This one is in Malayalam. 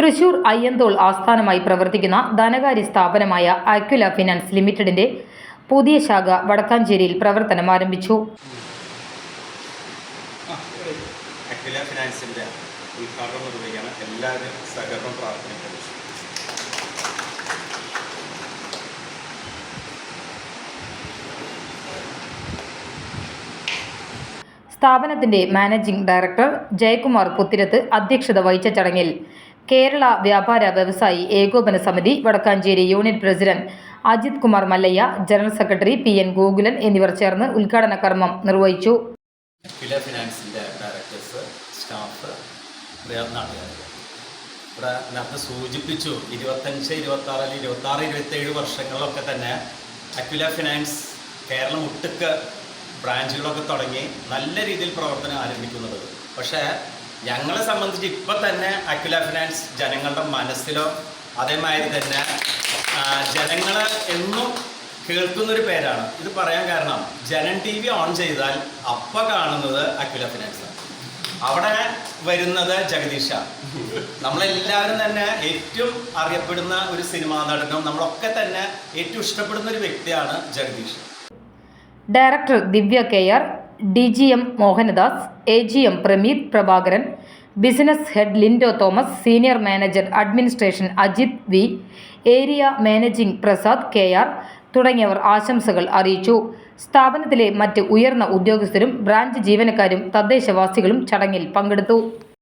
തൃശൂർ അയ്യന്തോൾ ആസ്ഥാനമായി പ്രവർത്തിക്കുന്ന ധനകാര്യ സ്ഥാപനമായ അക്യുല ഫിനാൻസ് ലിമിറ്റഡിന്റെ പുതിയ ശാഖ വടക്കാഞ്ചേരിയിൽ പ്രവർത്തനം ആരംഭിച്ചു. അഖില ഫിനാൻസിന്റെ ഉദ്ഘാടനം നിർവഹിക്കുകയാണ് എല്ലാവരും സഹകരണം പ്രാർത്ഥനയ്ക്കുന്നു സ്ഥാപനത്തിന്റെ മാനേജിംഗ് ഡയറക്ടർ ജയകുമാർ പുത്തിരത്ത് അധ്യക്ഷത വഹിച്ച ചടങ്ങിൽ കേരള വ്യാപാര വ്യവസായി ഏകോപന സമിതി Vadakkanchery unit president Ajith Kumar Mallayya general secretary P N Gokulan എന്നിവർ ചേർന്ന് ഉദ്ഘാടന കർമ്മം നിർവഹിച്ചു. അഖില ഫിനാൻസിന്റെ ഡയറക്ടേഴ്സ് സ്റ്റാഫ് ഇവിടെ നേരത്തെ സൂചിപ്പിച്ചു ഇരുപത്തഞ്ച് ഇരുപത്തി ആറ് അല്ലെങ്കിൽ ഇരുപത്തി ആറ് ഇരുപത്തേഴ് വർഷങ്ങളിലൊക്കെ തന്നെ അക്വില ഫിനാൻസ് കേരളം ഒട്ടുക്ക് ബ്രാഞ്ചുകളൊക്കെ തുടങ്ങി നല്ല രീതിയിൽ പ്രവർത്തനം ആരംഭിക്കുന്നത്. പക്ഷേ ഞങ്ങളെ സംബന്ധിച്ച് ഇപ്പം തന്നെ അക്വില ഫിനാൻസ് ജനങ്ങളുടെ മനസ്സിലോ അതേമാതിരി തന്നെ ജനങ്ങൾ എന്നും കേൾക്കുന്നൊരു പേരാണ്. ഇത് പറയാൻ കാരണം ജനൻ ടി വി ഓൺ ചെയ്താൽ അപ്പ കാണുന്നത് അക്വില ഫിനാൻസ് അവിടെ വരുന്നത് ജഗദീഷ നമ്മളെല്ലാവരും തന്നെ ഏറ്റവും അറിയപ്പെടുന്ന ഒരു സിനിമാ നടനും നമ്മളൊക്കെ തന്നെ ഏറ്റവും ഇഷ്ടപ്പെടുന്ന ഒരു വ്യക്തിയാണ് Jagadish. Director Divya care D G M Mohanadas A G M Prameeth Prabhakaran business head Lindo Thomas senior manager administration Ajith V area managing Prasad K R തുടങ്ങിയവർ ആശംസകൾ അറിയിച്ചു. സ്ഥാപനത്തിലെ മറ്റ് ഉയർന്ന ഉദ്യോഗസ്ഥരും ബ്രാഞ്ച് ജീവനക്കാരും തദ്ദേശവാസികളും ചടങ്ങിൽ പങ്കെടുത്തു.